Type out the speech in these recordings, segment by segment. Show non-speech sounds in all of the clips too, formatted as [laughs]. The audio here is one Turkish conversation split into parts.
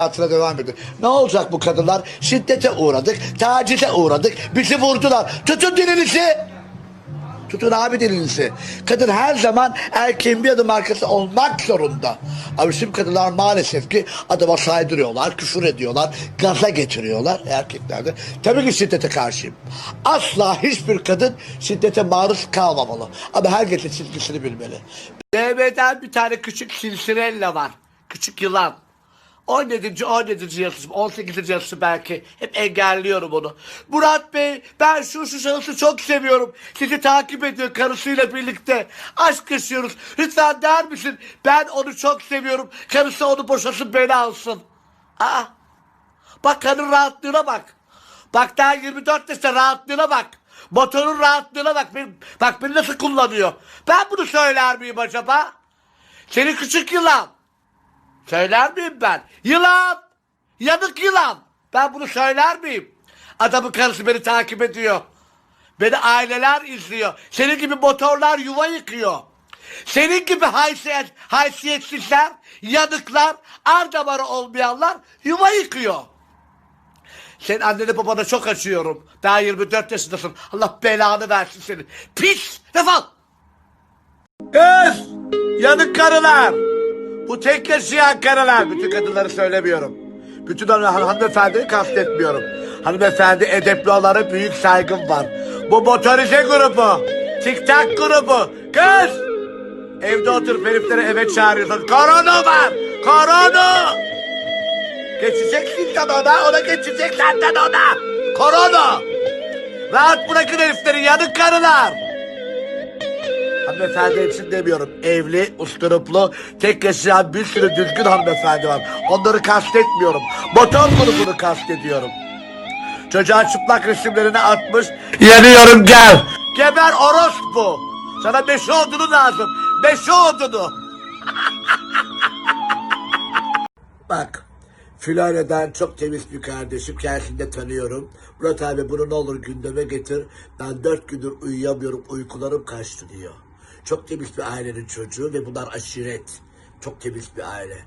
Hatıra devam ediyor. Ne olacak bu kadınlar? Şiddete uğradık, tacize uğradık, bizi vurdular. Tutun dilinizi. Tutun abi dilinizi. Kadın her zaman erkeğin bir adım arkası olmak zorunda. Ama şimdi kadınlar maalesef ki adama saydırıyorlar, küfür ediyorlar, gaza getiriyorlar erkeklerde. Tabii ki şiddete karşıyım. Asla hiçbir kadın şiddete maruz kalmamalı. Ama herkesin çizgisini bilmeli. DB'den bir tane küçük silsirella var. Küçük yılan. 17. 17. yazısı, 18. yazısı belki. Hep engelliyorum onu. Murat Bey, ben şu şu şahısı çok seviyorum. Sizi takip ediyor karısıyla birlikte. Aşk yaşıyoruz. Lütfen der misin? Ben onu çok seviyorum. Karısı onu boşasın beni alsın. Aa, bak kadın rahatlığına bak. Bak daha 24 yaşında rahatlığına bak. Motorun rahatlığına bak. Benim, bak beni nasıl kullanıyor. Ben bunu söyler miyim acaba? Seni küçük yılan. Söyler miyim ben? Yılan! Yanık yılan! Ben bunu söyler miyim? Adamın karısı beni takip ediyor. Beni aileler izliyor. Senin gibi motorlar yuva yıkıyor. Senin gibi haysiyet, haysiyetsizler, yanıklar, ar damarı olmayanlar yuva yıkıyor. Senin annene babana çok acıyorum. Daha 24 yaşındasın. Allah belanı versin seni. Pis! Defol! Kız! Yanık karılar! Bu tek yaşayan karılar. Bütün kadınları söylemiyorum. Bütün han hanımefendiyi kastetmiyorum. Hanımefendi edepli olanlara büyük saygım var. Bu motorize grubu. Tik tak grubu. Kız! Evde oturup herifleri eve çağırıyorsun. Korona var! Korona! Geçeceksin sen ona, ona geçecek senden ona. Korona! Rahat bırakın herifleri, yanık karılar. Hanımefendi için demiyorum. Evli, usturuplu, tek yaşayan bir sürü düzgün hanımefendi var. Onları kastetmiyorum. Motor grubunu kastediyorum. Çocuğa çıplak resimlerini atmış. Yanıyorum gel. Geber orospu. Sana beşi odunu lazım. Beşi odunu. [laughs] Bak. Florya'dan çok temiz bir kardeşim. Kendisini de tanıyorum. Murat abi bunu ne olur gündeme getir. Ben dört gündür uyuyamıyorum. Uykularım kaçtı diyor. Çok temiz bir ailenin çocuğu ve bunlar aşiret. Çok temiz bir aile.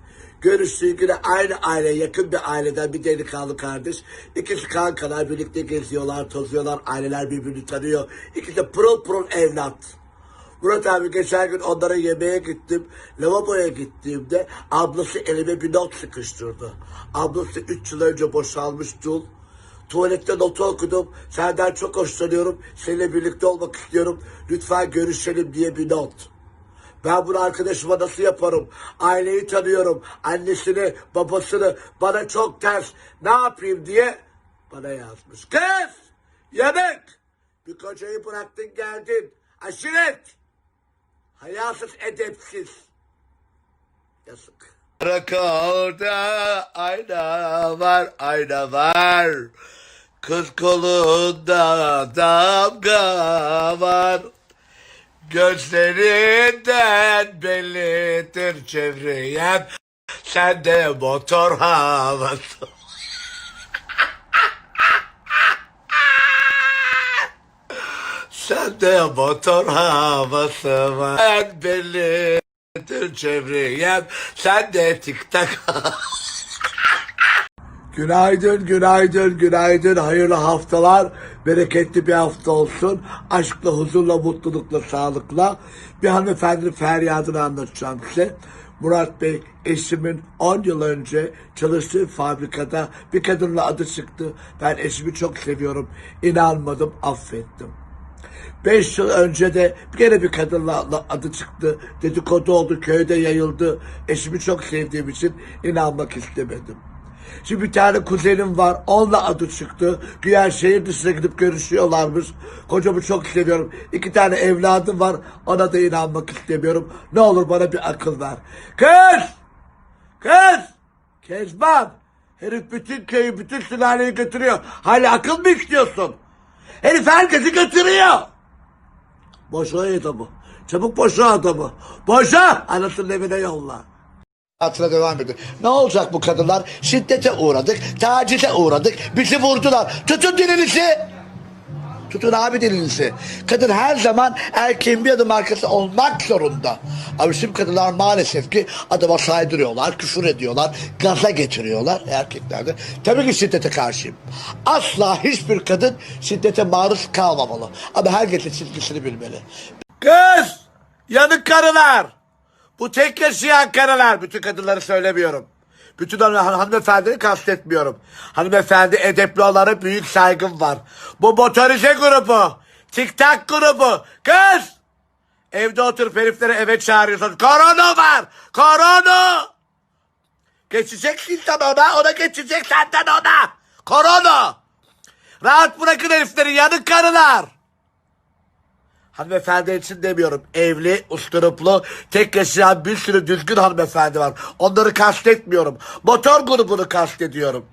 Görüştüğü güne aynı aile, yakın bir aileden bir delikanlı kardeş. İkisi kankalar, birlikte geziyorlar, tozuyorlar. Aileler birbirini tanıyor. İkisi de pırıl pırıl evlat. Murat abi geçen gün onlara yemeğe gittim. Lavaboya gittiğimde ablası elime bir not sıkıştırdı. Ablası üç yıl önce boşalmış dul. Tuvalette notu okudum. Senden çok hoşlanıyorum. Seninle birlikte olmak istiyorum. Lütfen görüşelim diye bir not. Ben bunu arkadaşıma nasıl yaparım? Aileyi tanıyorum. Annesini, babasını bana çok ters. Ne yapayım diye bana yazmış. Kız! Yanık! Bir kocayı bıraktın geldin. Aşiret! Hayasız edepsiz. Yazık. Karakolda ayna var, ayna var. Kız kolunda damga var. Gözlerinden bellidir çevreyen. Sende motor havası. Sende motor havası var. En bellidir çevreyen. Sende tik tak. Günaydın, günaydın, günaydın. Hayırlı haftalar. Bereketli bir hafta olsun. Aşkla, huzurla, mutlulukla, sağlıkla. Bir hanımefendinin feryadını anlatacağım size. Murat Bey, eşimin 10 yıl önce çalıştığı fabrikada bir kadınla adı çıktı. Ben eşimi çok seviyorum. İnanmadım, affettim. Beş yıl önce de kere bir kadınla adı çıktı. Dedikodu oldu, köyde yayıldı. Eşimi çok sevdiğim için inanmak istemedim. Şimdi bir tane kuzenim var. Onunla adı çıktı. Güya şehir dışına gidip görüşüyorlarmış. Kocamı çok seviyorum. İki tane evladım var. Ona da inanmak istemiyorum. Ne olur bana bir akıl ver. Kız! Kız! Kezban! Herif bütün köyü, bütün sülaleyi götürüyor. Hala akıl mı istiyorsun? Herif herkesi götürüyor. Boşa adamı. Çabuk boşa adamı. Boşa! Anasının evine yolla. Hatıra devam ediyor. Ne olacak bu kadınlar? Şiddete uğradık, tacize uğradık, bizi vurdular. Tutun dilinizi. Tutun abi dilinizi. Kadın her zaman erkeğin bir adım arkası olmak zorunda. Ama şimdi kadınlar maalesef ki adama saydırıyorlar, küfür ediyorlar, gaza getiriyorlar erkeklerde. Tabii ki şiddete karşıyım. Asla hiçbir kadın şiddete maruz kalmamalı. Ama herkesin çizgisini bilmeli. Kız! Yanık karılar! Bu tek yaşayan karılar. Bütün kadınları söylemiyorum. Bütün han- hanımefendileri kastetmiyorum. Hanımefendi edepli olanlara büyük saygım var. Bu motorize grubu, tiktak grubu, kız! Evde oturup herifleri eve çağırıyorsun. Korona var! Korona! Geçeceksin sen ona, ona geçecek senden ona. Korona! Rahat bırakın herifleri, yanık karılar! Hanımefendi için demiyorum. Evli, usturuplu, tek yaşayan bir sürü düzgün hanımefendi var. Onları kastetmiyorum. Motor grubunu kastediyorum.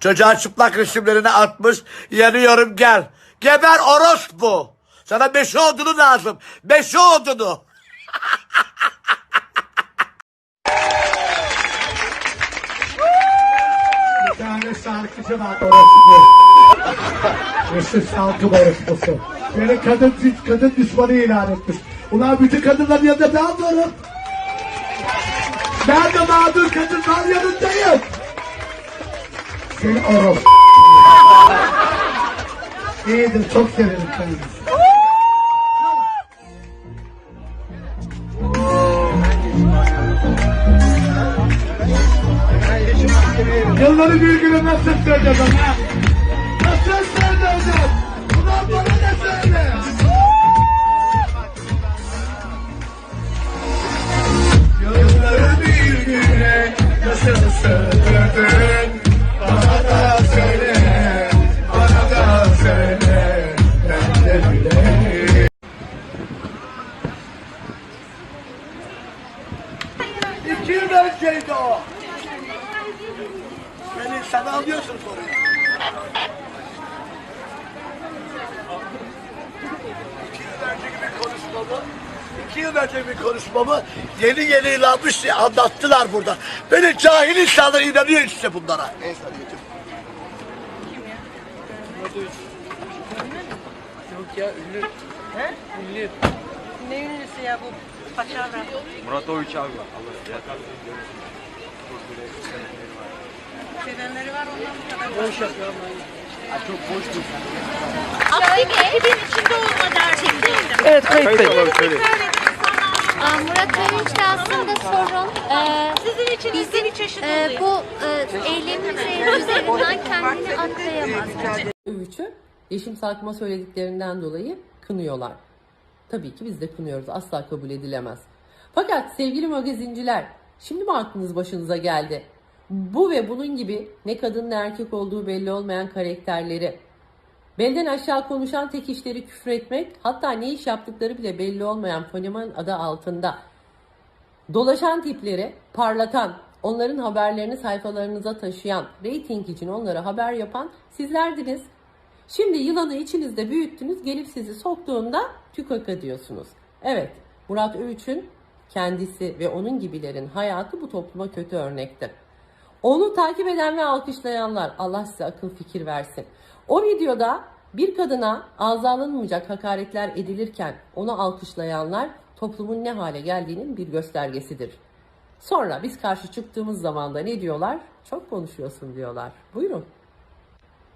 Çocuğa çıplak resimlerini atmış. Yanıyorum gel. Geber orospu. Sana beşi odunu lazım. Beşi odunu. Bir tane şarkıcı var. Mesut Salkım orospusu. Beni kadın, kadın düşmanı ilan etmiş. Ulan bütün kadınların yanında ben varım. Ben de mağdur kadınlar yanındayım. Seni orospu. İyidir, çok severim kendisi. Yılları bir günü nasıl söyleyeceğim ha? Önceydi o. Beni sen alıyorsun soruyu. İki yıl önceki bir konuşmamı, iki yıl önce bir konuşmamı yeni yeni ilanmış diye anlattılar burada. Beni cahil insanlar inanıyor işte bunlara. Neyse hadi geçelim. Yok ya ünlü. He? Ünlü. Ne ünlüsü ya bu paçavra? Murat Oğuç abi. Sevenleri var ondan bu kadar. Boş yapıyor ama. Çok boş bir Aslında ekibin içinde olma derdindeydim. Evet kayıttayım. Söyle. Aa, Murat Övünç'te aslında sorun e, Sizin için bizim bir çeşit e, oluyor. bu e, eylemin üzerinden kendini atlayamaz. övücü Yeşim Salkım'a söylediklerinden dolayı kınıyorlar. Tabii ki biz de kınıyoruz. Asla kabul edilemez. Fakat sevgili magazinciler, şimdi mi aklınız başınıza geldi? Bu ve bunun gibi ne kadın ne erkek olduğu belli olmayan karakterleri, belden aşağı konuşan tek işleri küfretmek, hatta ne iş yaptıkları bile belli olmayan fenomen adı altında Dolaşan tipleri parlatan, onların haberlerini sayfalarınıza taşıyan, reyting için onlara haber yapan sizlerdiniz. Şimdi yılanı içinizde büyüttünüz, gelip sizi soktuğunda tükaka diyorsunuz. Evet, Murat Övüç'ün kendisi ve onun gibilerin hayatı bu topluma kötü örnektir. Onu takip eden ve alkışlayanlar Allah size akıl fikir versin. O videoda bir kadına ağza alınmayacak hakaretler edilirken onu alkışlayanlar toplumun ne hale geldiğinin bir göstergesidir. Sonra biz karşı çıktığımız zaman da ne diyorlar? Çok konuşuyorsun diyorlar. Buyurun.